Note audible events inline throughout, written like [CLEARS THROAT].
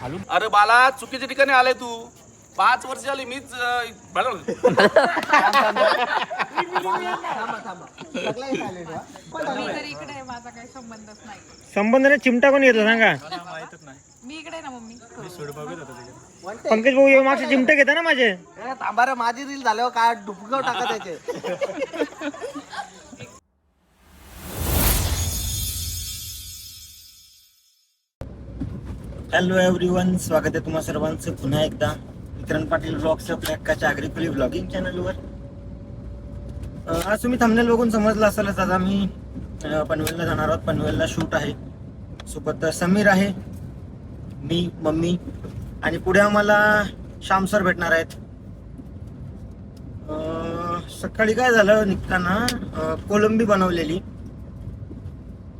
अरे बाला चुकीच्या ठिकाणी आलाय तू. पाच वर्ष झाली मीच अं, बरं. मी तर इकडे आहे माझा काही संबंधच नाही. संबंध नाही चिमटा कोण घेतला सांगा. मी इकडे आहे ना मम्मी. पंकज भाऊ हे मागचे चिमटे घेता ना माझे? थांबा रे माझी रील झाल्यावर काय डुबकं टाका त्याचे [LAUGHS] हॅलो एव्हरीवन स्वागत आहे तुम्हा सर्वांचं. पुन्हा एकदा विक्रांत पाटील ब्लॉग्स आपल्या हक्काच्या आग्रिकुली ब्लॉगिंग चॅनलवर आज तुम्ही थंबनेल बघून समजलं असेलच आज आम्ही पनवेलला जाणार आहोत. पनवेलला शूट आहे. सोबत समीर आहे मी मम्मी आणि पुढे आम्हाला श्याम सर भेटणार आहेत. सकाळी काय झालं निघताना कोलंबी बनवलेली.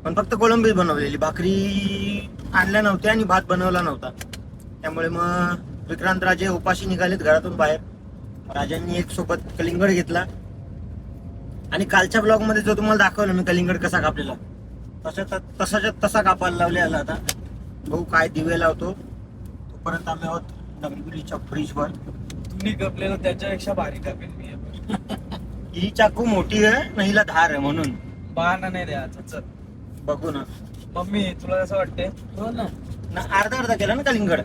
पण फक्त कोलंबीच बनवलेली. भाकरी आणल्या नव्हत्या आणि भात बनवला नव्हता. त्यामुळे मग विक्रांत राजे उपाशी निघालेत घरातून बाहेर. राजांनी एक सोबत कलिंगड घेतला. आणि कालच्या ब्लॉगमध्ये जो तुम्हाला दाखवलं मी कलिंगड कसा कापलेला. तसा तसाच्या तसा कापायला लावलेला आता. भाऊ काय दिवे लावतो. तोपर्यंत आम्ही आहोत डंबिवलीच्या फ्रीजवर तुम्ही कपलेलं त्याच्यापेक्षा भारी कापेल मी. [LAUGHS] ही चाकू मोठी आहे ना हिला धार आहे म्हणून. बहाना नाही द्यायचा चल. बघू ना. मम्मी तुला कसं वाटते हो ना. ना अर्धा अर्धा केला ना कलिंगड.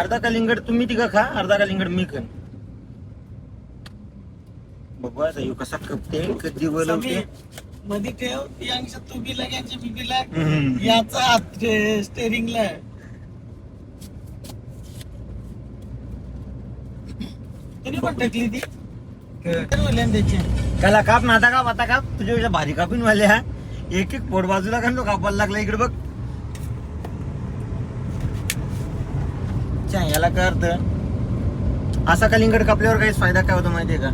अर्धा कलिंगड तुम्ही तिघं खा अर्धा कलिंगड मी खान. बघू आता ह्यो कसा कपते कधी बोलवते मध्ये ठेव ती अंश तू बी लाग यांची बी लाग हम्म. याचा हात स्टेरिंगला तरी पण टाकली ती. त्याची. त्याला काप ना आता काप आता काप. तुझ्या भारी कापून वाले हा एक एक पोट बाजूला घालतो कापायला लागला इकडे बघ. च्या, याला काय अर्थ? असा कलिंगड कापल्यावर काही फायदा काय होतो माहितीये का?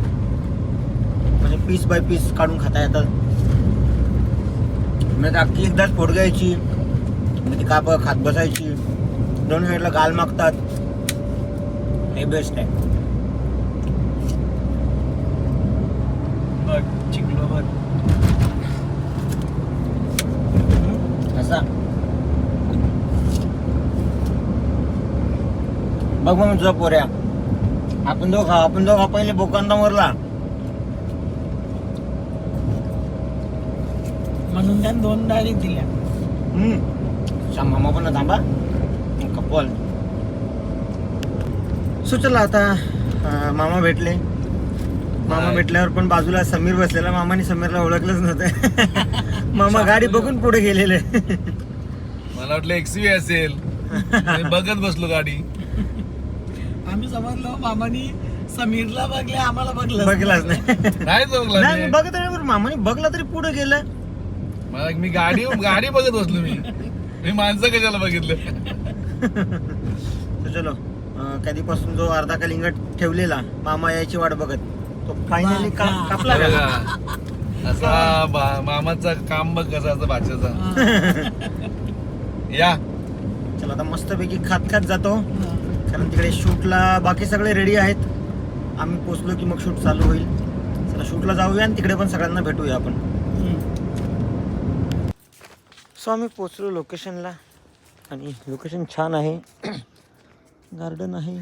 म्हणजे पीस बाय पीस काढून खाता येतात. मग अख्खी एकदाच पोट घ्यायची. मग काप खात बसायची. दोन वेळेला गाल मागतात. हे बेस्ट आहे बघ चिकलो बघ असा बघ मग तुझा पोऱ्या आपण दोघा आपण दोघा पहिले बोकांदा मरला. म्हणून त्याने दोन डायरेक्ट दिल्या. हम्म. मामा पण थांबा. कपल. सो चला आता मामा भेटले. मामा भेटल्यावर पण बाजूला समीर बसलेला मामाने समीरला ओळखलंच नव्हतं. [LAUGHS] मामा गाडी बघून पुढे गेलेले. मला वाटलं एक्सवी असेल. मी बघत बसलो गाडी. आम्ही समजलो मामानी समीरला बघले आम्हाला बघलं बघलाच नाही. नाही. [LAUGHS] चौकला नाही मी. मी. बघत आहे मामाने बघला तरी पुढे गेलं. मला मी गाडी गाडी बघत बसलो मी. मी माणसं कशाला बघितलं? [LAUGHS] तर चलो अं, कधीपासून जो अर्धा कलिंगड ठेवलेला मामा यायची वाट बघत. तो फायनली कापला बघा. असा बा- मामाचा काम बघ कसा असं भाच्याचा. [LAUGHS] या. चला आता मस्तपैकी खात खात जातो कारण तिकडे शूटला बाकी सगळे रेडी आहेत. आम्ही पोचलो की मग शूट चालू होईल. चला शूटला जाऊया आणि तिकडे पण सगळ्यांना भेटूया आपण. सो आम्ही पोचलो लोकेशनला आणि लोकेशन छान आहे. [CLEARS THROAT] गार्डन आहे.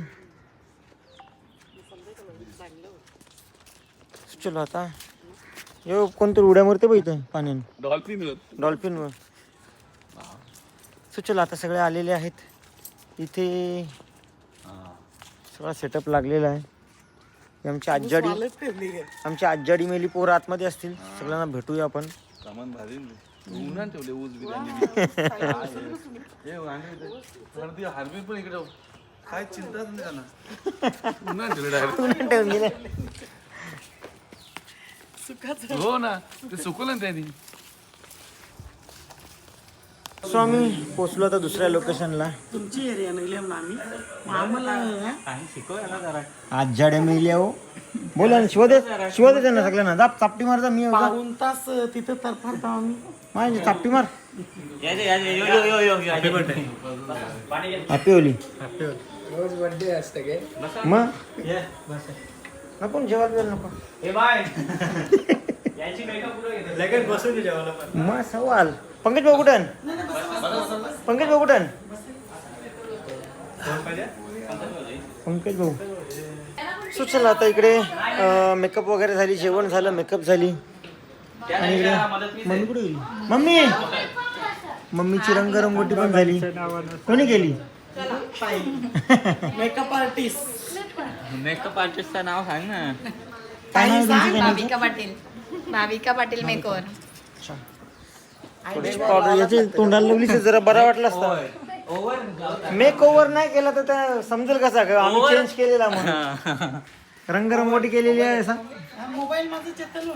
चलो आता. यो कोणतरी उड्या मारते बघ इथं पाण्यानं. डॉल्फिन डॉल्फिनवर सो चला आता सगळे आलेले आहेत. इथे सगळा सेटअप लागलेला आहे. ही आमची आज्जाडी आमची आज्जाडी मेली पोरं आतमध्ये असतील. सगळ्यांना भेटूया आपण. सामान भारी उन्हान ठेवले ऊस बिर्याणी. [LAUGHS] हार्बिन पण इकडे काय चिंताच नाही त्यांना. उन्हान ठेवले direct. ठेवून गेले. हो ना ते सुकवलं ना त्यांनी. सो आम्ही पोचलो आता दुसऱ्या लोकेशनला तुमची एरिया निघली आम्ही. आम्हाला आज्जाड्या मेल्या हो बोला ना शिव दे शिव दे त्यांना सगळ्यांना. जाप चापटी मार जा मी येऊ जा. पाऊन तास तिथं तरफडतो आम्ही. माझी चापटी मार. हॅपी होली रोज बर्थडे असते काय मग? नको ना, जेवायला बिवायला नको. मग सवाल. पंकज भाऊ कुठं? पंकज भाऊ कुठं? पंकज भाऊ. सो चला आता इकडे मेकअप वगैरे झाली जेवण झालं मेकअप झाली. आणि इकडे मम्मी कुठे गेली? मम्मी! मम्मीची रंगरंगोटी पण झाली. कोणी केली मेकअप आर्टिस्ट मेकअप आर्टिस्टचं नाव सांग ना. काय नाव आहे? भाविका पाटील. भाविका पाटील मेकोर. थोडीशी powder याची तोंडाला लावली तर जरा बरा वाटला असता. मेक ओव्हर नाही केला तर त्या समजेल कसा का आम्ही चेंज केलेला म्हणून. [LAUGHS] रंगरंगोटी केलेली आहे असा मोबाईल माझं चेतन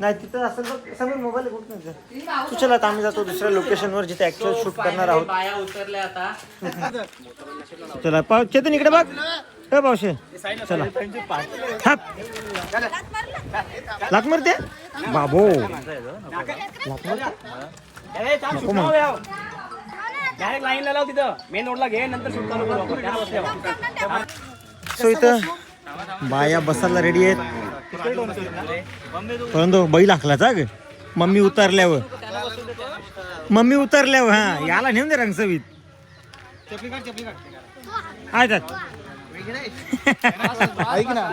नाही तिथं असेल तर समोर मोबाईल कुठं नाही तू? चला आता आम्ही जातो दुसऱ्या लोकेशनवर जिथे ऍक्च्युअल शूट करणार आहोत. बाया उतरल्या आता. [LAUGHS] चला पाव चेतन इकडे बघ. ए पावशे चला. लात मारते? बाबो? नको मग. डायरेक्ट लाईनला लाव तिथं. मेन रोडला घे नंतर शूट चालू करू आपण. त्याला बसल्यावर. सो इथं बाया बसायला रेडी आहेत. परंतु बैल हाकलाचा ग. मम्मी उतरल्यावर. मम्मी उतरल्यावर हा याला नेऊन दे रंगसवीत आहेत ऐक ना.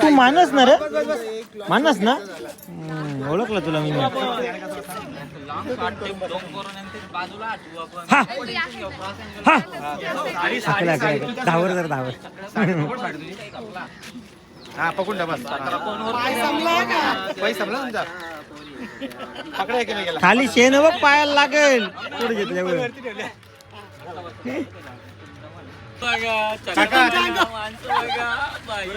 तू मानस ना रे? मानस ना? ओळखलं तुला मी. हा. हा. जर धावर हा पकडून पैसा संपला तुमचा? पकडा खाली शेण बघ पायाला लागेल. पुढे घेतल्यावर बाई.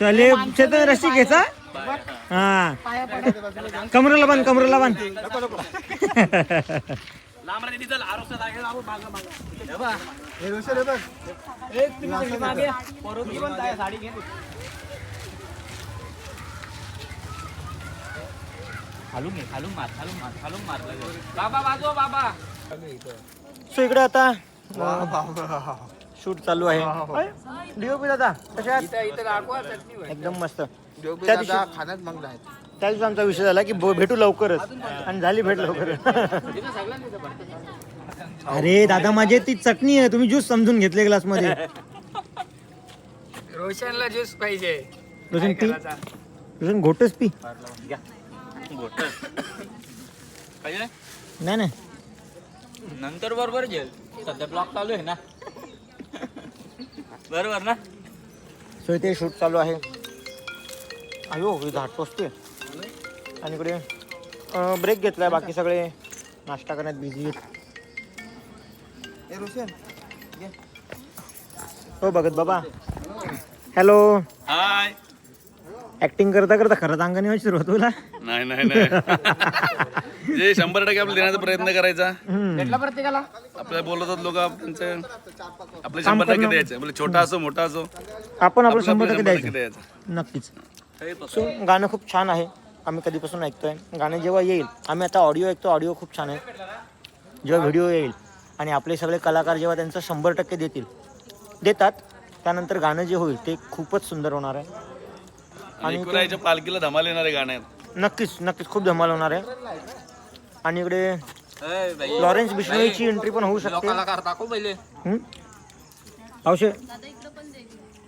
चले चेतन रस्सी घ्यायचा हा. कमरेला बांध कमरेला बांध. खालून घे खालून मार खालून मार खालून मार. बाबा बाबा. सो इकडे आता शूट चालू आहे. डीओपी दादा कशा? एकदम मस्त. त्या दिवशी खाण्यात मग नाही त्या दिवशी आमचा विषय झाला की ब- भेटू लवकरच. आणि झाली भेट लवकरच. [LAUGHS] अरे दादा माझे ती चटणी आहे. तुम्ही ज्यूस समजून घेतले ग्लासमध्ये. [LAUGHS] रोशनला ज्यूस पाहिजे. रोशन पी. रोशन घोटच पी. पाहिजे? नाही नाही. नंतर बरोबर जेल. सध्या ब्लॉक चालू आहे ना. बरोबर ना? सो इथे शूट चालू आहे. अयो ही धाट पोचते आणि इकडे ब्रेक घेतलाय बाकी सगळे. नाश्ता करण्यात बिझी हो बघत बाबा. हॅलो हाय ऍक्टिंग करता करता खरंच अंगाने व्हायची सुरुवात तुला नाही नाही नाही. जे शंभर टक्के आपल्याला देण्याचा प्रयत्न करायचा. आपल्याला बोलवतात लोक त्यांचे आपले शंभर टक्के द्यायचे. म्हणजे छोटा असो मोठा असो. आपण आपलं शंभर टक्के द्यायचं. नक्कीच. सो गाणं खूप छान आहे. आम्ही कधीपासून ऐकतोय. गाणं जेव्हा येईल आम्ही आता ऑडिओ ऐकतो ऑडिओ खूप छान आहे. जेव्हा व्हिडिओ येईल आणि आपले सगळे कलाकार जेव्हा त्यांचं शंभर टक्के देतील देतात त्यानंतर गाणं जे होईल ते खूपच सुंदर होणार आहे. आणि पालखीला धमाल येणारे गाणे नक्कीच नक्कीच खूप धमाल होणार आहे. आणि इकडे. लॉरेन्स बिश्नोईची एंट्री पण होऊ शकते. कलाकार दाखव पहिले. हं? पावशे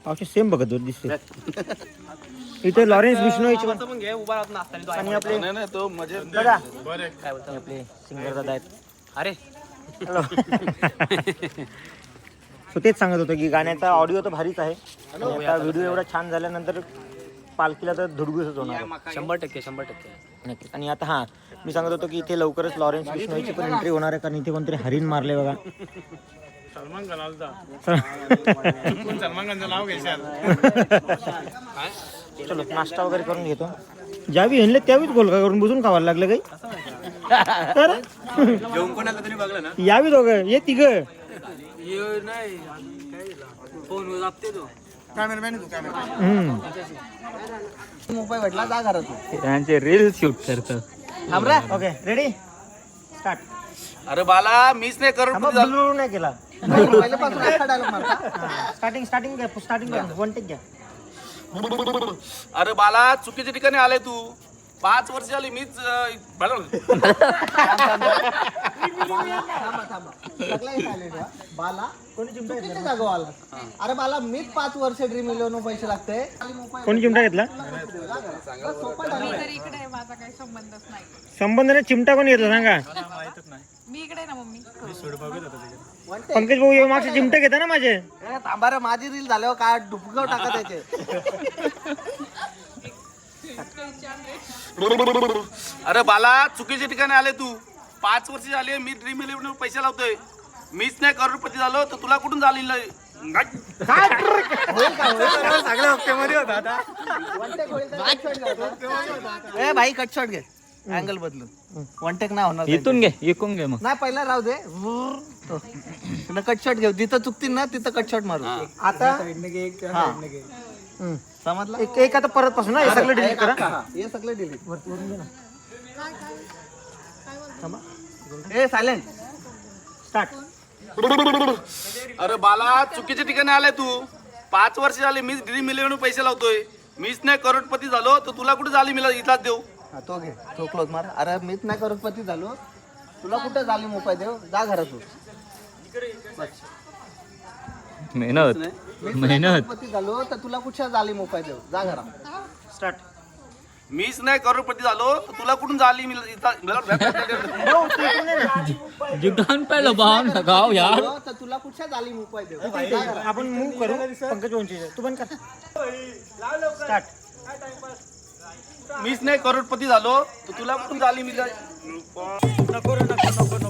पावशे सेम बघत दिसते. [LAUGHS] इथे लॉरेन्स बिश्नोईची पण. पण घे उभा राहत नाचताना तो आणि आपले नाही नाही तो म्हणजे दादा काय बोलतो? हे आपले सिंगर दादा आहेत. अरे. हॅलो. सो तेच सांगत होतो की गाण्याचा ऑडिओ तर भारीच आहे. आणि आता व्हिडिओ एवढा छान झाल्यानंतर पालखीला तर धुडगुसच होणार. शंभर टक्के शंभर टक्के. नक्कीच. आणि आता हां मी सांगत होतो की इथे लवकरच लॉरेन्स बिश्नोईची पण एंट्री होणार आहे कारण इथे कोणतरी हरिण मारले बघा. [LAUGHS] [LAUGHS] चलो नाश्ता वगैरे करून घेतो. ज्यावी हेनले त्यावेळीच गोलका करून बसून खावायला लागलं काही. तर? जेवण कोणाला तरी बघलं ना यावी दोघं ये तिघ. नाही फोन दाबते तो कॅमेरामॅन तू कॅमेरा हम्म. मोबाईल भेटला जा घरात तू त्यांचे रील शूट करतो ओके रेडी स्टार्ट अरे बाला मीच नाही करून ब्लू नाही केला. [LAUGHS] स्टार्टिंग स्टार्टिंग घ्या स्टार्टिंग घ्या वन टेक घ्या. अरे बाला चुकीच्या ठिकाणी आलाय तू. पाच वर्ष झाली मीच. बाला जागो आला अरे बाला मीच पाच वर्ष ड्रीम इलेव्हन पैसे लागते. कोणी चिमटा घेतला? मी तर इकडे आहे माझा काही संबंधच नाही. संबंध नाही चिमटा कोणी घेतला सांगा. मी इकडे आहे ना मम्मी. पंकज भाऊ हे मागचे चिमटा घेता ना माझे. ए, थांबा रे माझी रील झाल्यावर काय डुबकं टाका त्याचे अरे बाला चुकीच्या ठिकाणी आले तू. पाच वर्ष झाले मी ड्रीम इलेव्हन पैसे लावतोय. मीच नाही करोडपती झालो तर तुला कुठून झालेलं ए भाई कट शॉट घे. अँगल बदलून. वन टेक नाही होणार. इथून घे इकून घे मग. नाही पहिला राहू दे. कट शॉट घेऊ. जिथं चुकतील ना तिथं कट शॉट मारू आता हा. समजलं? एक एक आता परत पासून ना हे सगळं डिलीट करा. हा, हे सगळं डिलीट ए सायलेंट स्टार्ट अरे बाला चुकीच्या ठिकाणी आलाय तू. पाच वर्ष झाले मीच ड्रीम इलेव्हन पैसे लावतोय. मीच नाही करोडपती झालो तर तुला कुठे झाली मला इथलाच देऊ? तो घे. तो क्लोज मार. अरे मीच नाही करोडपती झालो. तुला कुठं झाली मोबाईल देव जा घरातून. मेहनत. मेहनत. झालो तर तुला कुठं झाली मोबाईल देव जा घरा स्टार्ट मीच नाही करोडपती झालो तर तुला कुठून झाली मी [LAUGHS] जिगान पहिलं बाम लगाव यार. तर तुला कुठं झाली मोबाईल जा घरा. आपण मूव करू. पंकज भाऊंची तू पण कर. स्टार्ट मीच नाही करोडपती झालो तर तुला कुठून झाली मी? नको रे, नको नको नको नको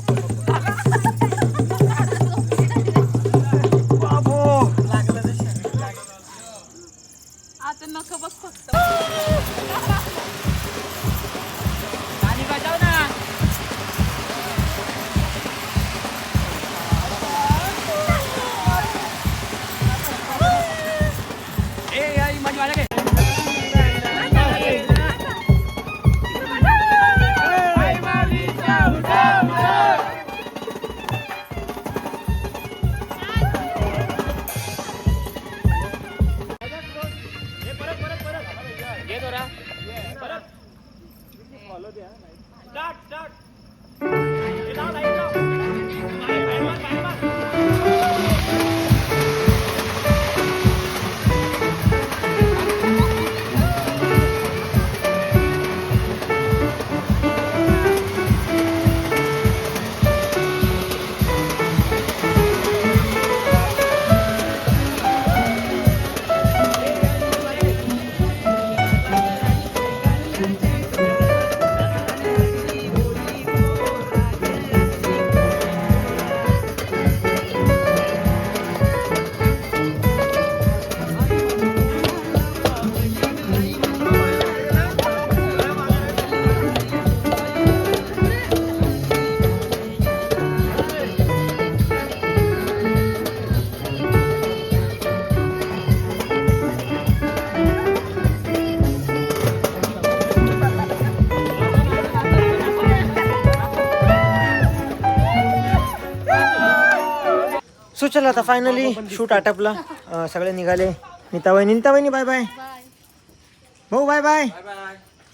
चला आता फायनली शूट आटपला. अं, सगळे निघाले. नीताबाई नीताबाईनी बाय बाय भाऊ बाय बाय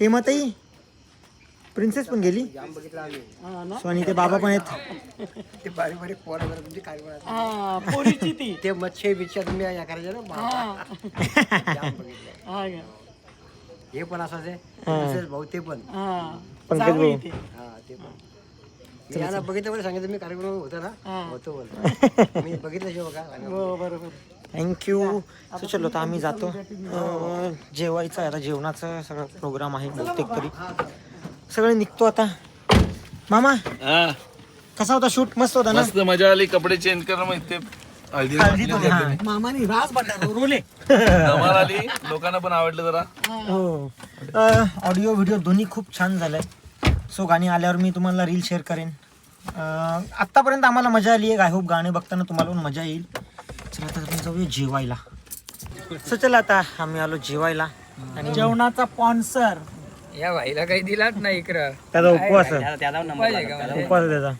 हेमताई प्रिन्सेस पण गेली. सो आणि ते बाबा पण आहेत. ते बारीक बारीक पोरं काय ते. मच्छे बिच्छा तुम्ही या करायचे ना. जाम. हे पण आहे तसेच भाऊ ते पण. पंकज भाऊ. हा ते पण. मी यांना बघितलं पण सांगितलं मी कार्यक्रम होतो ना होतो बोल मी बघितलं शिव का थँक्यू सो चलो तर आम्ही जातो. जेवायचं आहे आता जेवणाचा सगळा प्रोग्राम आहे बहुतेक तरी. सगळे निघतो आता. मामा कसा होता शूट? मस्त होता ना? मस्त मजा आली कपडे चेंज करणं मग ते हा. मामानी रास रोले. आली लोकांना पण आवडलं जरा. हो. ऑडिओ व्हिडिओ दोन्ही खूप छान झालंय. सो गाणी आल्यावर मी तुम्हाला रील शेअर करेन. आत्तापर्यंत आम्हाला मजा आली आहे. आय होप गाणे बघताना तुम्हाला पण मजा येईल. चला आता आपण जाऊया जेवायला. सो चला आता आम्ही आलो जेवायला. आणि जेवणाचा स्पॉन्सर या भाईला काही दिलाच नाही इकडं. त्याचा उपवास. आहे. त्याला उपवास आहे त्याचा.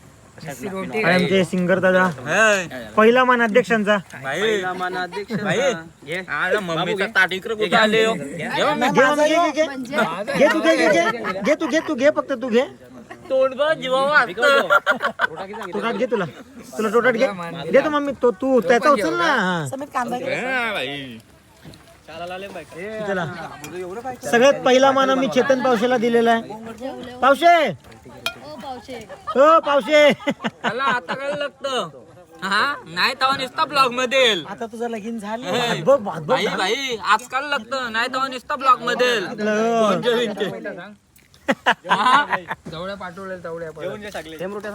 आणि आमचे सिंगर दादा. पहिला मान अध्यक्षांचा? घे. तू घे घे घे. घे तू घे तू घे फक्त तू घे. टोटाट घे तुला. तुला टोटाट घे. घे तू मम्मी. तो तू त्याचा उचल ना. हा. चला. सगळ्यात पहिला मान आम्ही चेतन पावशेला दिलेला आहे. पावशे! हो पावशे. त्याला आता काय लागतं? हा? नाही नुसता ब्लॉगमध्ये येईल. आता तुझं लगीन झालं. बघ बघ बघ. भाई भाई आजकाल लागतं? नाही तेव्हा नुसता ब्लॉगमध्ये येईल. हा?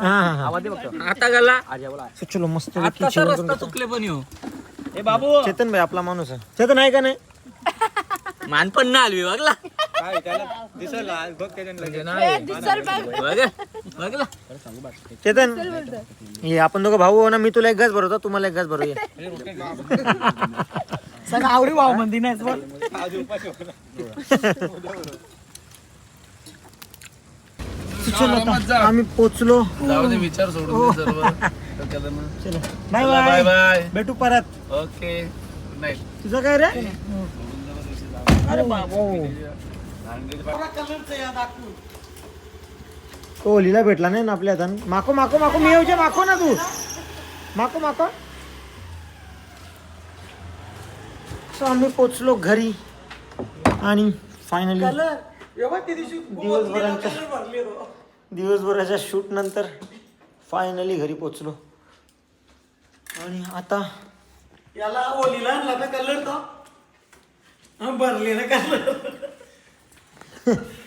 हा हा हा. आता गेला. चलो मस्त आताचा रस्ता चुकले पण येऊ. चेतन भाई आपला माणूस आहे. चेतन आहे का नाही? मान पण ना आलवी बघला. बघ बघला चेतन हे आपण दोघं भाऊ हो ना मी तुला एक घास भरवतो तुम्हाला एक घास भरू ये. [LAUGHS] सांग आवडी भाऊ म्हणती नाही आम्ही पोचलो. विचार सोडून ना. चलो बाय बाय. Bye bye. भेटू परत. ओके तुझं काय रे? अरे बाबो कोहलीला भेटला नाही ना आपल्या हातान. माको माको माको मी येऊचे माको ना तू. माको माको. सो आम्ही पोचलो घरी. आणि फायनली दिवसभराच्या दिवसभराच्या शूट नंतर फायनली घरी पोचलो. आणि आता याला ओलीला आणला कलर तो? भरलेला कलर. [LAUGHS]